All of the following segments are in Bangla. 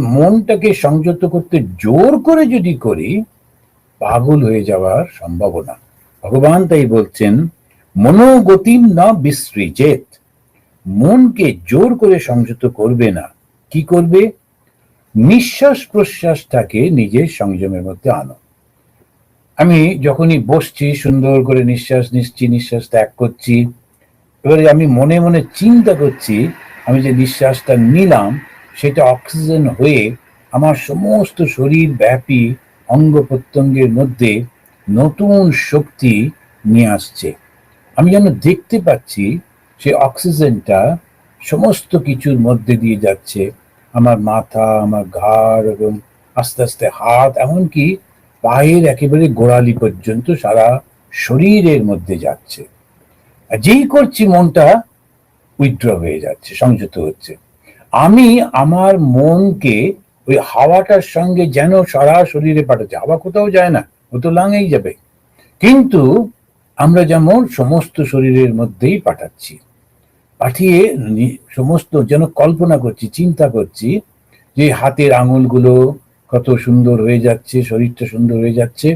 মনটাকে সংযত করতে জোর করে যদি করি, পাগল হয়ে যাওয়ার সম্ভাবনা। ভগবান তাই বলছেন, মনোগতিম না বিসৃজেত। মনকে জোর করে সংযত করবে না। কি করবে? নিঃশ্বাস প্রশ্বাসটাকে নিজের সংযমের মধ্যে আনো। আমি যখনই বসছি, সুন্দর করে নিঃশ্বাস নিচ্ছি, নিঃশ্বাস ত্যাগ করছি, এবারে আমি মনে মনে চিন্তা করছি, আমি যে নিঃশ্বাসটা নিলাম সেটা অক্সিজেন হয়ে আমার সমস্ত শরীর ব্যাপী অঙ্গ প্রত্যঙ্গের মধ্যে নতুন শক্তি নিয়ে আসছে। আমি যেন দেখতে পাচ্ছি সে অক্সিজেনটা সমস্ত কিছুর মধ্যে দিয়ে যাচ্ছে। আমার মাথা, আমার ঘাড় এবং আস্তে আস্তে হাত, এমনকি পায়ের একেবারে গোড়ালি পর্যন্ত সারা শরীরের মধ্যে যাচ্ছে। আর যেই করছি মনটা উইথড্র হয়ে যাচ্ছে, সংযত হচ্ছে। আমি আমার মনকে ওই হাওয়াটার সঙ্গে যেন সারা শরীরে পাঠাচ্ছে। হাওয়া কোথাও যায় না, ও তো লাঙেই যাবে। কিন্তু আমরা যেমন সমস্ত শরীরের মধ্যেই পাঠাচ্ছি, পাঠিয়ে সমস্ত যেন কল্পনা করছি, চিন্তা করছি যে হাতের আঙুলগুলো কত সুন্দর হয়ে যাচ্ছে, শরীরটা সুন্দর হয়ে যাচ্ছে,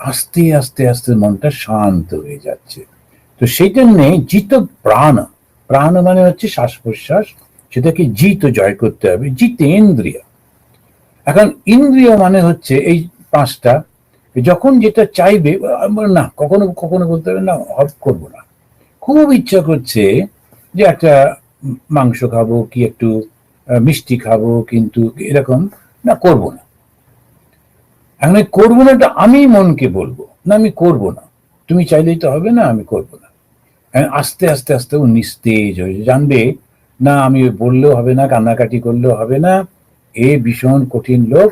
আস্তে আস্তে আস্তে মনটা শান্ত হয়ে যাচ্ছে। তো সেই জন্যে জিত প্রাণ প্রাণ মানে হচ্ছে শ্বাস প্রশ্বাস সেটাকে জিত জয় করতে হবে জিতেন্দ্রিয় এখন ইন্দ্রিয় মানে হচ্ছে এই পাঁচটা যখন যেটা চাইবে না, কখনো কখনো বলতে হবে না করব না। খুব ইচ্ছা করছে যে একটা মাংস খাব কি একটু মিষ্টি খাব, কিন্তু এরকম না, করব না। এখন করব না, এটা আমি মনকে বলব, না আমি করব না। তুমি চাইলেই তো হবে না, আমি করব না। আস্তে আস্তে আস্তে ও নিস্তেজ হয়ে জানবে না, আমি বললেও হবে না, কান্নাকাটি করলেও হবে না। এ ভীষণ কঠিন লোক।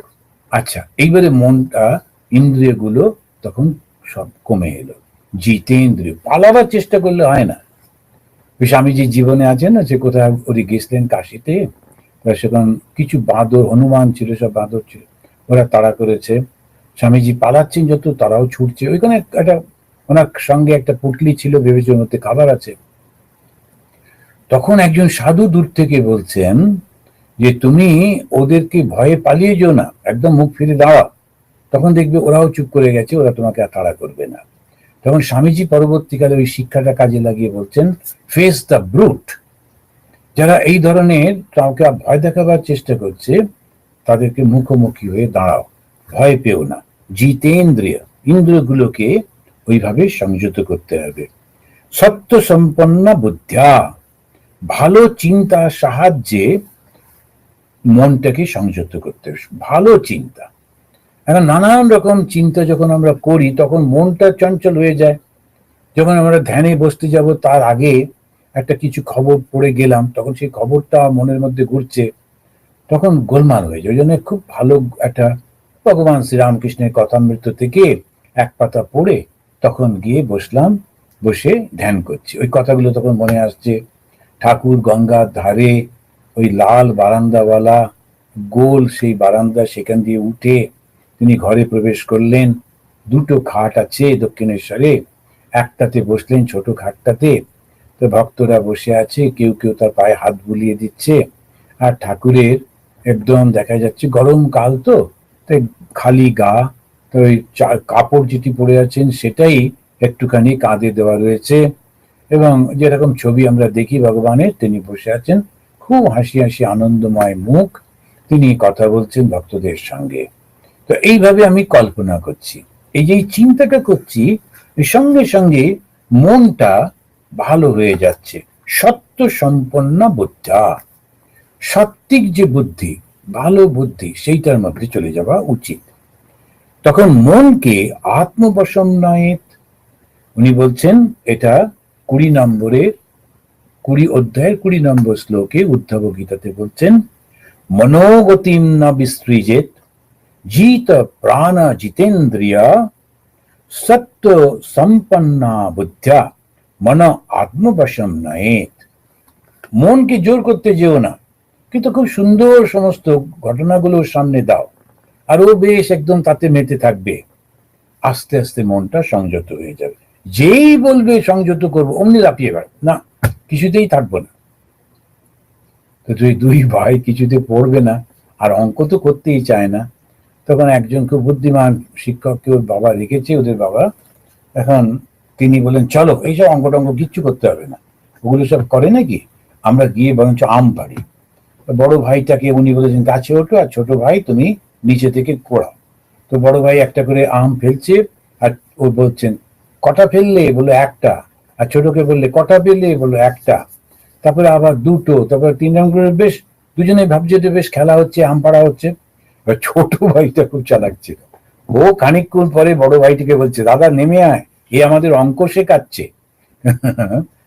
আচ্ছা এইবারে মনটা ইন্দ্রিয়গুলো তখন সব কমে এলো। জিতেন্দ্রিয়, পালাবার চেষ্টা করলে হয় না। স্বামীজি জীবনে আছেন না, যে কোথায় ওরি গেছিলেন কাশিতে সেখানে কিছু বাঁদর, হনুমান ছিল, সব বাঁদর ছিল। ওরা তাড়া করেছে। স্বামীজি পালাচ্ছেন, যত তারাও ছুটছে। ওইখানে একটা, ওনার সঙ্গে একটা পুটলি ছিল ভেবেছে ওর মধ্যে খাবার আছে। তখন একজন সাধু দূর থেকে বলছেন যে, তুমি ওদেরকে ভয়ে পালিয়ে যেও না, একদম মুখ ফিরে দাঁড়াও। তখন দেখবে ওরাও চুপ করে গেছে, ওরা তোমাকে আর তাড়া করবে না। তখন স্বামীজি পরবর্তীকালে ওই শিক্ষাটা কাজে লাগিয়ে বলছেন ফেস দ্য ব্রুট যারা এই ধরনের কাউকে ভয় দেখাবার চেষ্টা করছে, তাদেরকে মুখোমুখি হয়ে দাঁড়াও, ভয় পেও না। জিতেন্দ্রিয় ইন্দ্রিয়গুলোকে ওইভাবে সংযত করতে হবে। সত্য সম্পন্ন বুদ্ধ্যা ভালো চিন্তার সাহায্যে মনটাকে সংযত করতে ভালো চিন্তা। এখন নানান রকম চিন্তা যখন আমরা করি, তখন মনটা চঞ্চল হয়ে যায়। যখন আমরা ধ্যানে বসতে যাব, তার আগে একটা কিছু খবর পড়ে গেলাম, তখন সেই খবরটা মনের মধ্যে ঘুরছে, তখন গোলমাল হয়ে যায়। ওই জন্য খুব ভালো একটা ভগবান শ্রীরামকৃষ্ণের কথামৃত থেকে এক পাতা পড়ে তখন গিয়ে বসলাম, বসে ধ্যান করছি। ওই কথাগুলো তখন মনে আসছে ঠাকুর গঙ্গার ধারে ওই লাল বারান্দাওয়ালা, গোল সেই বারান্দা সেখান দিয়ে উঠে তিনি ঘরে প্রবেশ করলেন। দুটো খাট আছে দক্ষিণেশ্বরে, একটাতে বসলেন ছোট খাটটাতে। তো ভক্তরা বসে আছে, কেউ কেউ তার পায়ে হাত বুলিয়ে দিচ্ছে। আর ঠাকুরের একদম দেখা যাচ্ছে গরম কাল তো, তাই খালি গা তো ওই কাপড় যেটি পরে আছেন সেটাই একটুখানি কাঁধে দেওয়া রয়েছে। এবং যেরকম ছবি আমরা দেখি ভগবানের, তিনি বসে আছেন। খুব হাসি হাসি, আনন্দময় মুখ। তিনি কথা বলছেন ভক্তদের সঙ্গে। তো এইভাবে আমি কল্পনা করছি। এই যে চিন্তাটা করছি সঙ্গে সঙ্গে মনটা ভালো হয়ে যাচ্ছে। সত্য সম্পন্ন বুদ্ধা। সাত্বিক যে বুদ্ধি, ভালো বুদ্ধি, সেইটার মধ্যে চলে যাওয়া উচিত। তখন মনকে আত্মবশম নয় উনি বলছেন, এটা কুড়ি নম্বরের কুড়ি অধ্যায়ের কুড়ি নম্বর শ্লোকে উদ্ধব গীতাতে বলছেন, মনোগতিম না বিসৃজেত? জিত প্রাণ জিতেন্দ্রিয়া সত্য সম্পন্না বুদ্ধ্যা মন আত্মবশম নয়েত। মনকে জোর করতে যেও না, কিন্তু খুব সুন্দর সমস্ত ঘটনাগুলো সামনে দাও আর ও বেশ একদম তাতে মেতে থাকবে। আস্তে আস্তে মনটা সংযত হয়ে যাবে। যেই বলবে সংযত করব, অমনি লাপিয়ে বেড় না, কিছুতেই থাকব না। তো তুই দুই ভাই কিছুতে পড়বে না, আর অঙ্ক তো করতেই চায় না। তখন একজন খুব বুদ্ধিমান শিক্ষককে ওর বাবা রেখেছে ওদের বাবা এখন তিনি বলেন চলো, এইসব অঙ্ক টঙ্ক কিচ্ছু করতে হবে না। ওগুলো সব করে নাকি? আমরা গিয়ে বরঞ্চ আম পারি বড় ভাইটাকে উনি বলেছেন, গাছে ওঠো, আর ছোট ভাই তুমি নিচে থেকে কোড়াও। তো বড় ভাই একটা করে আম ফেলছে, আর ও বলছেন কটা ফেললে বলল একটা, আর ছোটকে বললে কটা পেলে বলল একটা। তারপরে আবার দুটো, তারপরে তিন রঙ করে বেশ দুজনে ভাবছে যে বেশ খেলা হচ্ছে আম পাড়া হচ্ছে। এবার ছোট ভাইটা খুব চালাক ও খানিকক্ষণ পরে বড় ভাইটিকে বলছে, দাদা, নেমে আয়, এ আমাদের অঙ্ক শেখাচ্ছে।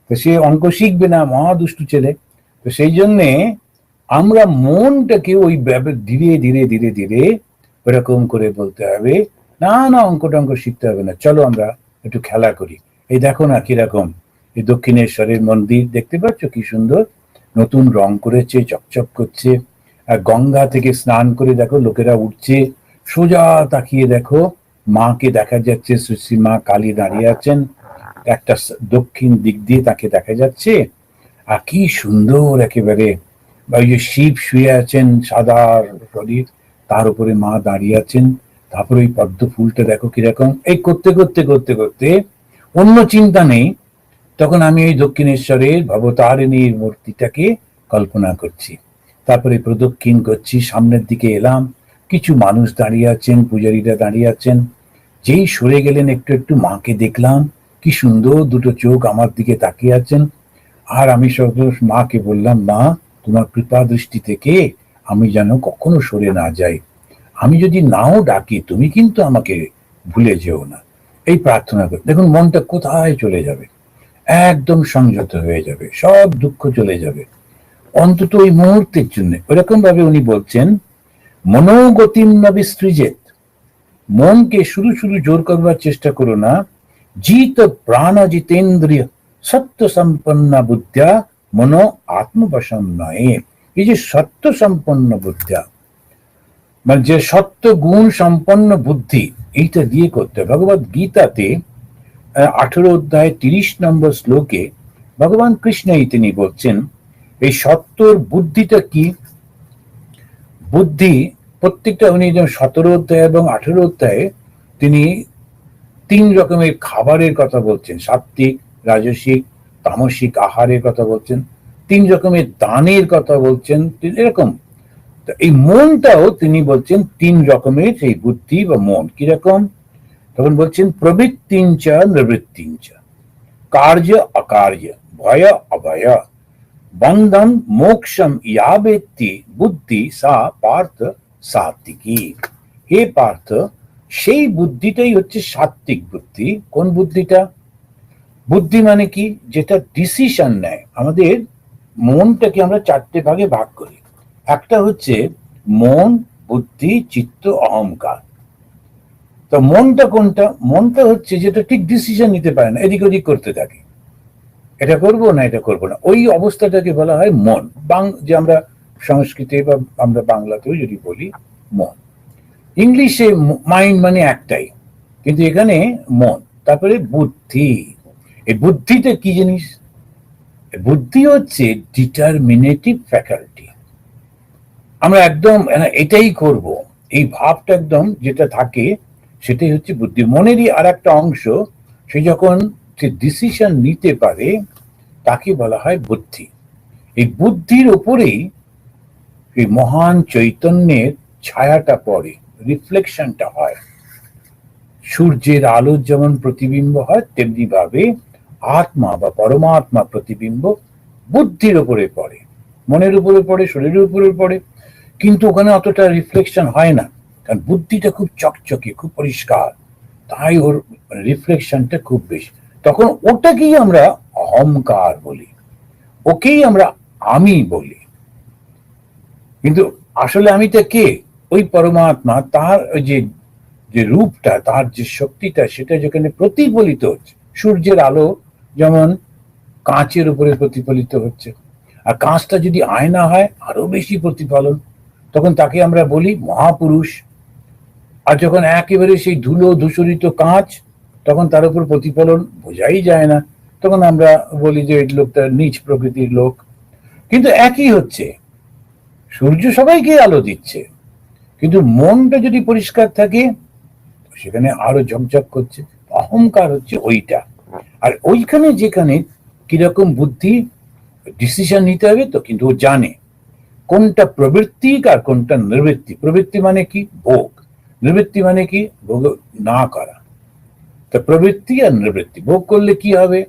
তো সে অঙ্ক শিখবে না, মহা দুষ্টু ছেলে। তো সেই জন্যে আমরা মনটাকে ওই ধীরে ধীরে ধীরে ধীরে ওরকম করে বলতে হবে। না না, অঙ্ক টঙ্ক শিখতে হবে না, চলো আমরা একটু খেলা করি। এই দেখো না কীরকম। এই দক্ষিণেশ্বরের মন্দির, দেখতে পাচ্ছ কি সুন্দর? নতুন রং করেছে, চকচক করছে। আর গঙ্গা থেকে স্নান করে দেখো, লোকেরা উঠছে। সোজা তাকিয়ে দেখো, মাকে দেখা যাচ্ছে, সুশ্রী মা কালী দাঁড়িয়ে আছেন। একটা দক্ষিণ দিক দিয়ে তাকে দেখা যাচ্ছে। আর কি সুন্দর একেবারে। ওই যে শিব শুয়ে আছেন সাদা শরীর তার উপরে মা দাঁড়িয়ে আছেন। তারপরে ওই পদ্ম ফুলটা দেখো কীরকম। এই করতে করতে করতে করতে অন্য চিন্তা নেই। তখন আমি ওই দক্ষিণেশ্বরের ভবতারিণীর মূর্তিটাকে কল্পনা করছি। তারপরে প্রদক্ষিণ করছি, সামনের দিকে এলাম। কিছু মানুষ দাঁড়িয়ে আছেন, পূজারীরা দাঁড়িয়ে আছেন। যেই সরে গেলেন, একটু একটু মাকে দেখলাম। কি সুন্দর দুটো চোখ আমার দিকে তাকিয়ে আছেন। আর আমি সব মাকে বললাম, মা, তোমার কৃপা দৃষ্টি থেকে আমি যেন কখনো সরে না যাই। আমি যদি নাও ডাকি, তুমি কিন্তু আমাকে ভুলে যেও না। এই প্রার্থনা করি। দেখুন, মনটা কোথায় চলে যাবে? একদম সংযত হয়ে যাবে। সব দুঃখ চলে যাবে। অন্তত ওই মুহূর্তের জন্য। ওরকম ভাবে উনি বলছেন, মনোগতিম না বিস্তৃজেত মনকে শুরু শুরু জোর করবার চেষ্টা করো না। জিত প্রাণ জিতেন্দ্রিয় সত্য সম্পন্ন বুদ্ধ্যা মনো আত্মবশম নয় এই যে সত্য সম্পন্ন বুদ্ধ্যা মানে যে সত্য গুণ সম্পন্ন বুদ্ধি, এইটা দিয়ে করতে হবে। ভগবত গীতাতে আঠেরো অধ্যায় তিরিশ নম্বর শ্লোকে ভগবান কৃষ্ণই তিনি বলছেন, এই সত্যর বুদ্ধিটা কি? বুদ্ধি প্রত্যেকটা উনি যেমন সতেরো অধ্যায় এবং আঠেরো অধ্যায়ে তিনি তিন রকমের খাবারের কথা বলছেন সাত্বিক রাজসিক, তামসিক আহারের কথা বলছেন, তিন রকমের দানের কথা বলছেন এরকম এই মনটাও তিনি বলছেন তিন রকমের সেই বুদ্ধি বা মন কীরকম? তখন বলছেন, প্রবৃত্তিঞ্চ নিবৃত্তিঞ্চ, কার্য অকার্য, ভয় অভয়, বন্ধন মোক্ষম ইয়া ব্যক্তি বুদ্ধি সা পার্থ সাত্বিকী হে পার্থ, সেই বুদ্ধিটাই হচ্ছে সাত্বিক বুদ্ধি। কোন বুদ্ধিটা? বুদ্ধি মানে কি? যেটা ডিসিশন নেয়। আমাদের মনটাকে আমরা চারটে ভাগে ভাগ করি। একটা হচ্ছে মন, বুদ্ধি, চিত্ত, অহংকার। তো মনটা কোনটা? মনটা হচ্ছে যেটা ঠিক ডিসিশন নিতে পারে না, এদিক ওদিক করতে থাকে। এটা করব না, এটা করব না? ওই অবস্থাটাকে বলা হয় মন। বাং, যে আমরা সংস্কৃতে বা আমরা বাংলাতেও যদি বলি, মন। ইংলিশে মাইন্ড মানে একটাই, কিন্তু এখানে মন, তারপরে বুদ্ধি। এই বুদ্ধিটা কি জিনিস? বুদ্ধি হচ্ছে ডিটারমিনেটিভ ফ্যাকাল্টি আমরা একদম আহ, এটাই করব। এই ভাবটা একদম যেটা থাকে সেটাই হচ্ছে বুদ্ধি মনেরই আর একটা অংশ সে যখন সে ডিসিশন নিতে পারে তাকে বলা হয় বুদ্ধি। এই বুদ্ধির উপরেই এই মহান চৈতন্যের ছায়াটা পড়ে রিফ্লেকশনটা হয়। সূর্যের আলোর যেমন প্রতিবিম্ব হয় তেমনি ভাবে আত্মা বা পরমাত্মা প্রতিবিম্ব বুদ্ধির উপরে পড়ে। মনের উপরে পড়ে শরীরের উপরে পড়ে। কিন্তু ওখানে অতটা রিফ্লেকশন হয় না। কারণ বুদ্ধিটা খুব চকচকে, খুব পরিষ্কার। তাই ওর রিফ্লেকশনটা খুব বেশি। তখন ওটাকেই আমরা অহংকার বলি। ওকেই আমরা আমি বলি। কিন্তু আসলে আমিটা কে? ওই পরমাত্মা, তার যে যে রূপটা, তার যে শক্তিটা, সেটা যেখানে প্রতিফলিত হচ্ছে। সূর্যের আলো যেমন কাঁচের উপরে প্রতিফলিত হচ্ছে। আর কাঁচটা যদি আয়না হয়, আরও বেশি প্রতিফলন। তখন তাকে আমরা বলি মহাপুরুষ। আর যখন একেবারে সেই ধুলো ধূসরিত কাঁচ, তখন তার উপর প্রতিফলন বোঝাই যায় না। তখন আমরা বলি যে, এই লোকটা নিচ প্রকৃতির লোক। কিন্তু একই হচ্ছে, সূর্য সবাইকে আলো দিচ্ছে। কিন্তু মনটা যদি পরিষ্কার থাকে সেখানে আরও ঝকঝক করছে, অহংকার হচ্ছে ওইটা। আর ওইখানে যেখানে কীরকম বুদ্ধি ডিসিশন নিতে হবে তো কিন্তু ও জানে। কোনটা প্রবৃত্তি আর কোনটা নিবৃত্তি প্রবৃত্তি মানে কি? ভোগ। নিবৃত্তি মানে কি? ভোগ না করা। তা প্রবৃত্তি আর নিবৃত্তি ভোগ করলে কি হবে?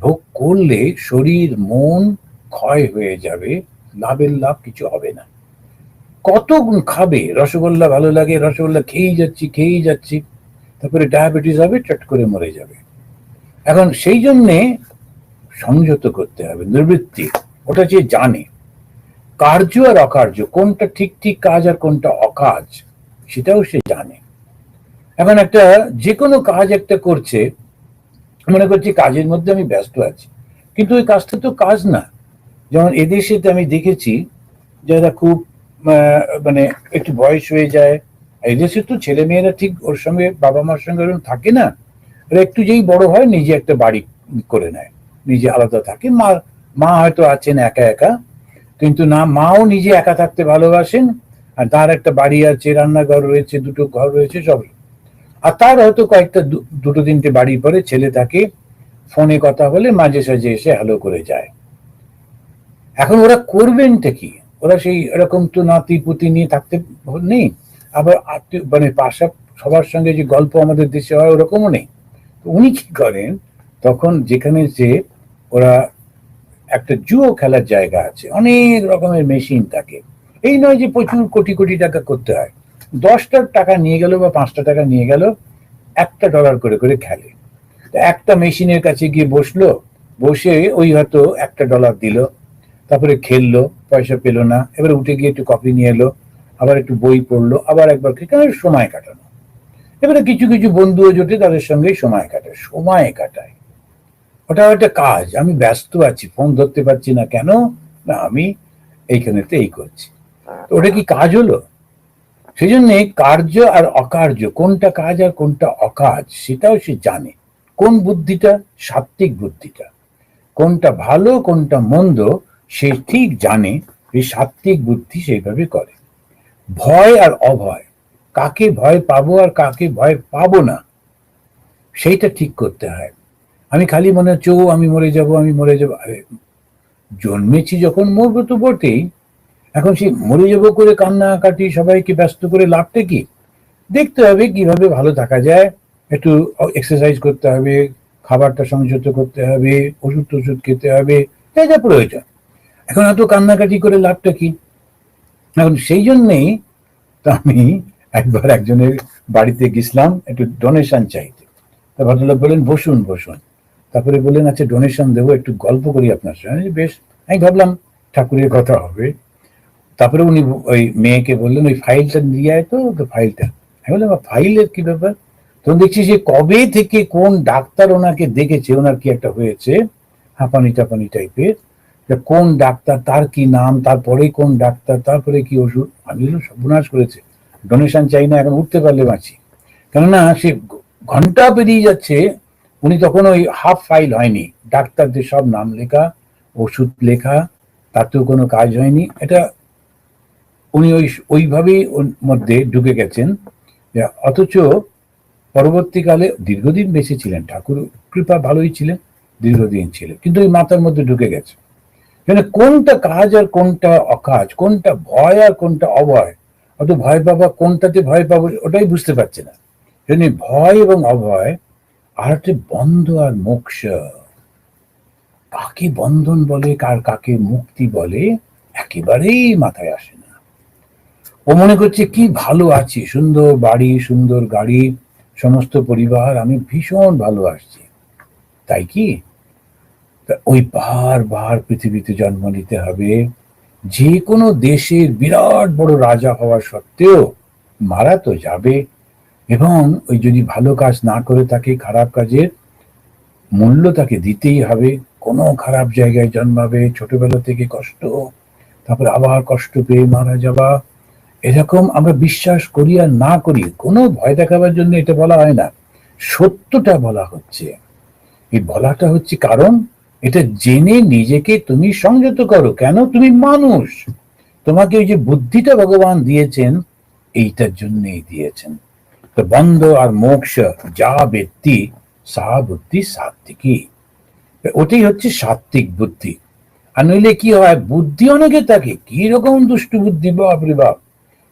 ভোগ করলে শরীর, মন ক্ষয় হয়ে যাবে। লাভের লাভ কিছু হবে না। কত গুণ খাবে? রসগোল্লা ভালো লাগে, রসগোল্লা খেয়েই যাচ্ছি খেয়েই যাচ্ছি। তারপরে ডায়াবেটিস হবে, চট করে মরে যাবে। এখন সেই জন্যে সংযত করতে হবে নিবৃত্তি ওটা যে জানে। কার্য আর অকার্য, কোনটা ঠিক ঠিক কাজ আর কোনটা অকাজ, সেটাও সে জানে। এখন একটা যে কোনো কাজ একটা করছে, মনে করছি কাজের মধ্যে আমি ব্যস্ত আছি, কিন্তু ওই কাজটা তো কাজ না। যেমন এদেশে আমি দেখেছি যারা খুব মানে একটু বয়স হয়ে যায় এদেশে তো ছেলে মেয়েরা ঠিক ওর সঙ্গে বাবা মার সঙ্গে থাকে না। ওরা একটু যেই বড় হয়, নিজে একটা বাড়ি করে নেয়, নিজে আলাদা থাকে। মা মা হয়তো আছেন একা একা কিন্তু না, মাও নিজে একা থাকতে ভালোবাসেন, আর তার একটা বাড়ি আছে, রান্নাঘর রয়েছে, দুটো ঘর রয়েছে সব আর তার হয়তো কয়েকটা দুটো তিনটে বাড়ি পরে ছেলে থাকে, ফোনে কথা বলে মাঝে সাঝে এসে হ্যালো করে যায়। এখন ওরা করবেনটা কি? ওরা সেই এরকম তো নাতি পুতি নিয়ে থাকতে নেই, আবার মানে পাশা, সবার সঙ্গে যে গল্প আমাদের দেশে হয় ওরকমও নেই। উনি কি করেন? তখন যেখানে যে ওরা একটা জুয়ো খেলার জায়গা আছে, অনেক রকমের মেশিন থাকে। এই নয় যে প্রচুর কোটি কোটি টাকা করতে হয়। দশটা টাকা নিয়ে গেল বা পাঁচটা টাকা নিয়ে গেল, একটা ডলার করে করে খেলে। একটা মেশিনের কাছে গিয়ে বসল, বসে ওই হয়তো একটা ডলার দিল, তারপরে খেললো, পয়সা পেল না, এবার উঠে গিয়ে একটু কফি নিয়ে এলো, আবার একটু বই পড়ল, আবার একবার সময় কাটানো। এবারে কিছু কিছু বন্ধুও জোটে তাদের সঙ্গে সময় কাটায় সময় কাটায়। ওটা একটা কাজ। আমি ব্যস্ত আছি ফোন ধরতে পারছি না কেন? না, আমি এইখানেতে এই করছি। ওটা কি কাজ হলো? সেই জন্য কার্য আর অকার্য, কোনটা কাজ আর কোনটা অকাজ, সেটাও সে জানে। কোন বুদ্ধিটা? সাত্ত্বিক বুদ্ধিটা। কোনটা ভালো, কোনটা মন্দ, সে ঠিক জানে এই সাত্ত্বিক বুদ্ধি সেইভাবে করে। ভয় আর অভয়, কাকে ভয় পাবো আর কাকে ভয় পাবো না, সেইটা ঠিক করতে হয়। আমি খালি মনে হচ্ছে, ও, আমি মরে যাব, আমি মরে যাব। জন্মেছি যখন মরবো তো বটেই। এখন সেই মরে যাব করে কান্নাকাটি সবাইকে ব্যস্ত করে লাভটা কি? দেখতে হবে কীভাবে ভালো থাকা যায়। একটু এক্সারসাইজ করতে হবে, খাবারটা সংযত করতে হবে, ওষুধ টষুধ খেতে হবে, যা যা প্রয়োজন। এখন এত কান্নাকাটি করে লাভটা কি? এখন সেই জন্যেই তো আমি একবার একজনের বাড়িতে গেছিলাম, একটু ডোনেশন চাইতে। তা ভদ্রলোক বললেন, বসুন বসুন। তারপরে বললেন আচ্ছা ডোনেশন দেবো, একটু গল্প করি আপনার সঙ্গে। বেশ, আমি ভাবলাম ঠাকুরের কথা হবে। তারপরে উনি ওই মেয়েকে বললেন, ওই ফাইলটা নিয়ে আয় তো ফাইলটা আমি বললাম ফাইলের কি ব্যাপার? তখন দেখছি যে কবে থেকে কোন ডাক্তার ওনাকে দেখেছে, ওনার কি একটা হয়েছে, হাঁপানি টাপানি টাইপের কোন ডাক্তার, তার কি নাম তারপরে কোন ডাক্তার, তারপরে কি ওষুধ? আমি সর্বনাশ করেছে ডোনেশন চাই না, এখন উঠতে পারলে বাঁচি। কেননা সে ঘণ্টা পেরিয়ে যাচ্ছে উনি তখন ওই হাফ ফাইল হয়নি, ডাক্তারদের সব নাম লেখা, ওষুধ লেখা, তাতেও কোনো কাজ হয়নি। এটা উনি ওই ওইভাবেই মধ্যে ঢুকে গেছেন। অথচ পরবর্তীকালে দীর্ঘদিন বেঁচে ছিলেন, ঠাকুর কৃপা ভালোই ছিলেন, দীর্ঘদিন ছিলেন, কিন্তু ওই মাথার মধ্যে ঢুকে গেছে। মানে কোনটা কাজ আর কোনটা অকাজ, কোনটা ভয় আর কোনটা অভয়, অত ভয় পাবা কোনটাতে ভয় পাবো ওটাই বুঝতে পারছে না। ভয় এবং অভয় আর হচ্ছে বন্ধ আর মোক্ষ। কাকে বন্ধন বলে, কার কাকে মুক্তি বলে, একেবারেই মাথায় আসে না। ও মনে করছে, কি ভালো আছি, সুন্দর বাড়ি, সুন্দর গাড়ি, সমস্ত পরিবার, আমি ভীষণ ভালো আসছি। তাই কি? ওই বার বার পৃথিবীতে জন্ম নিতে হবে। যে কোনো দেশের বিরাট বড় রাজা হওয়া সত্ত্বেও মারা তো যাবে। এবং ওই যদি ভালো কাজ না করে থাকে, খারাপ কাজের মূল্য তাকে দিতেই হবে। কোনো খারাপ জায়গায় জন্মাবে, ছোটবেলা থেকে কষ্ট, তারপরে আবার কষ্ট পেয়ে মারা যাওয়া। এরকম আমরা বিশ্বাস করি আর না করি, কোনো ভয় দেখাবার জন্য এটা বলা হয় না। সত্যটা বলা হচ্ছে। এই বলাটা হচ্ছে কারণ, এটা জেনে নিজেকে তুমি সংযত করো। কেন? তুমি মানুষ। তোমাকে ওই যে বুদ্ধিটা ভগবান দিয়েছেন, এইটার জন্যই দিয়েছেন। তো বন্ধ আর মোক্ষ যা ব্যক্তি সা বুদ্ধি সাত্বিকী ওটাই হচ্ছে সাত্বিক বুদ্ধি। আর নইলে কি হয়? বুদ্ধি অনেকে থাকে। কি রকম দুষ্টু বুদ্ধি বাপরে বাপ?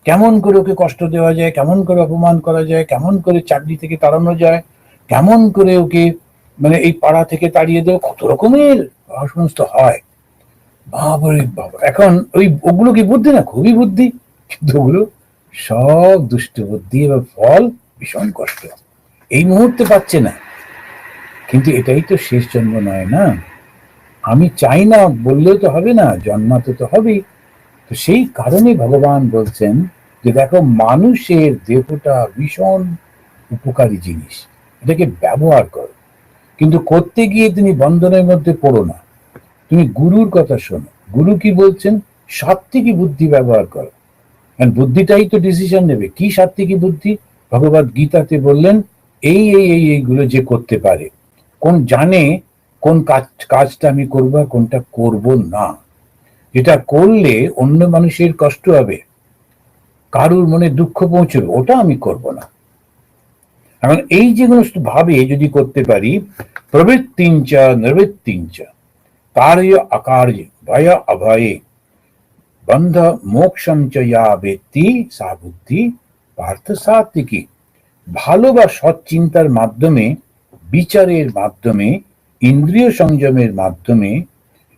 কেমন করে ওকে কষ্ট দেওয়া যায়? কেমন করে অপমান করা যায়? কেমন করে চাকরি থেকে তাড়ানো যায়? কেমন করে ওকে মানে এই পাড়া থেকে তাড়িয়ে দেওয়া? কত রকমের সমস্ত হয়। বাবারে বাবা এখন ওই ওগুলো কি বুদ্ধি না? খুবই বুদ্ধি। কিন্তু ওগুলো সব দুষ্ট বুদ্ধি এবং ফল ভীষণ কষ্ট। এই মুহূর্তে পাচ্ছে না। কিন্তু এটাই তো শেষ জন্ম নয় না? আমি চাই না, বললেও তো হবে না, জন্মাতে তো হবেই। তো সেই কারণে ভগবান বলছেন যে, দেখো, মানুষের দেহটা ভীষণ উপকারী জিনিস। এটাকে ব্যবহার করো। কিন্তু করতে গিয়ে তুমি বন্ধনের মধ্যে পড়ো না। তুমি গুরুর কথা শোনো। গুরু কি বলছেন? সাত্বিকী বুদ্ধি ব্যবহার করো। And বুদ্ধিটাই তো ডিসিশন নেবে। কি সাত্বিকী বুদ্ধি? ভগবত গীতাতে বললেন, এই এই এই, এইগুলো যে করতে পারে, কোন জানে কোন কাজ, কাজটা আমি করব কোনটা করব না। যেটা করলে অন্য মানুষের কষ্ট হবে, কারুর মনে দুঃখ পৌঁছবে, ওটা আমি করব না। এখন এই যে সমস্ত ভাবে যদি করতে পারি, প্রবৃত্তিঞ্চ, নিবৃত্তিঞ্চ কার্য অকার্য ভয় অভয়ে বন্ধ মোক্ষম চ ব্যক্তি সা বুদ্ধি পার্থ সাত্বিকী ভালো বা সৎ মাধ্যমে, বিচারের মাধ্যমে, ইন্দ্রিয় সংযমের মাধ্যমে,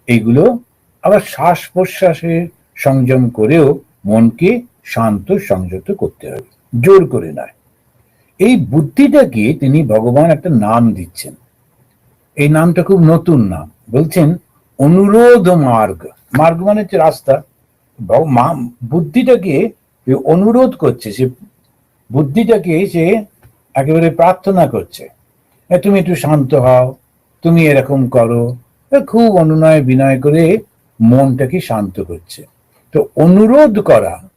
এগুলো আবার শ্বাস প্রশ্বাসের সংযম করেও মনকে শান্ত, সংযত করতে হবে, জোর করে নয়। এই বুদ্ধিটাকে তিনি ভগবান একটা নাম দিচ্ছেন। এই নামটা খুব নতুন নাম। বলছেন, অনুরোধ মার্গ। মার্গ মানে হচ্ছে রাস্তা। মা- বুদ্ধিটাকে অনুরোধ করছে, সে বুদ্ধিটাকে সে একেবারে প্রার্থনা করছে। তুমি একটু শান্ত হও, তুমি এরকম করো। খুব অনুনয় বিনয় করে মনটাকে শান্ত করছে। তো অনুরোধ করা,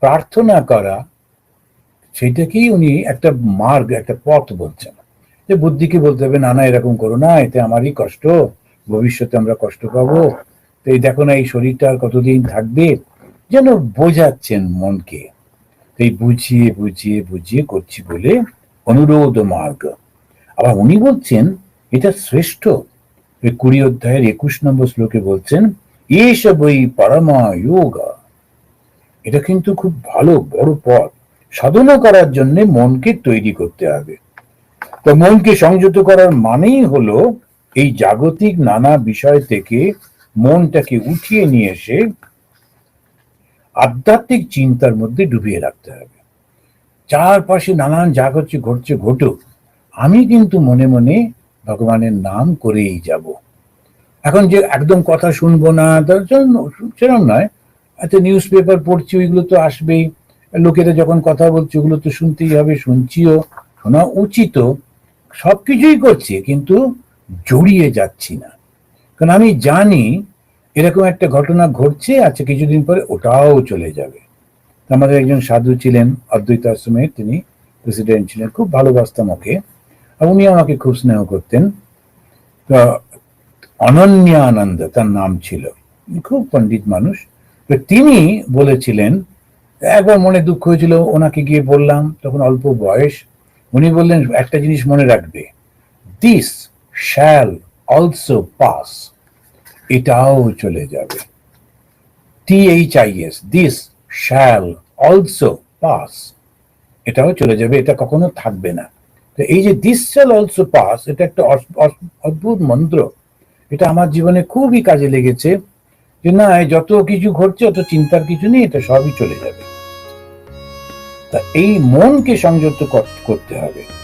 প্রার্থনা করা, সেটাকেই উনি একটা মার্গ, একটা পথ বলছেন। যে বুদ্ধিকে বলতে হবে, না না, এরকম করো না, এতে আমারই কষ্ট, ভবিষ্যতে আমরা কষ্ট পাবো। তো এই দেখো না, এই শরীরটা আর কতদিন থাকবে যেন বোঝাচ্ছেন মনকে। এই বুঝিয়ে বুঝিয়ে বুঝিয়ে করছি বলে অনুরোধ মার্গ। আবার উনি বলছেন, এটা শ্রেষ্ঠ। ওই কুড়ি অধ্যায়ের একুশ নম্বর শ্লোকে বলছেন এস বই পরমা যোগা এটা কিন্তু খুব ভালো, বড় পথ। সাধনা করার জন্য মনকে তৈরি করতে হবে। তো মনকে সংযত করার মানেই হলো এই জাগতিক নানা বিষয় থেকে মনটাকে উঠিয়ে নিয়ে এসে আধ্যাত্মিক চিন্তার মধ্যে ডুবিয়ে রাখতে হবে। চারপাশে নানান যা হচ্ছে ঘটছে, ঘটুক। আমি কিন্তু মনে মনে ভগবানের নাম করেই যাব। এখন যে একদম কথা শুনব না, তার জন্য সেরকম নয়। আচ্ছা নিউজ পেপার পড়ছি, ওইগুলো তো আসবেই। লোকেরা যখন কথা বলছে, ওগুলো তো শুনতেই হবে, শুনছিও, শোনা উচিত। সবকিছুই করছি, কিন্তু জড়িয়ে যাচ্ছি না। কারণ আমি জানি এরকম একটা ঘটনা ঘটছে আচ্ছা কিছুদিন পরে ওটাও চলে যাবে। আমাদের একজন সাধু ছিলেন, অদ্বৈত আশ্রমে তিনি প্রেসিডেন্ট ছিলেন, খুব ভালোবাসতাম ওকে। উনি আমাকে খুব স্নেহ করতেন। তো অনন্যানন্দ তার নাম ছিল খুব পণ্ডিত মানুষ। তো তিনি বলেছিলেন, একবার মনে দুঃখ হয়েছিল, ওনাকে গিয়ে বললাম, তখন অল্প বয়স, উনি বললেন, একটা জিনিস মনে রাখবে দিস শ্যাল অলসো পাস এটাও চলে যাবে। T H I S this shall also pass এটাও চলে যাবে, এটা কখনো থাকবে না। তো এই যে দিস শ্যাল অলসো পাস এটা একটা অদ্ভুত মন্ত্র। এটা আমার জীবনে খুবই কাজে লেগেছে যে না যত কিছু ঘটছে, অত চিন্তার কিছু নেই, এটা সবই চলে যাবে। তা এই মনকে সংযত কর- করতে হবে।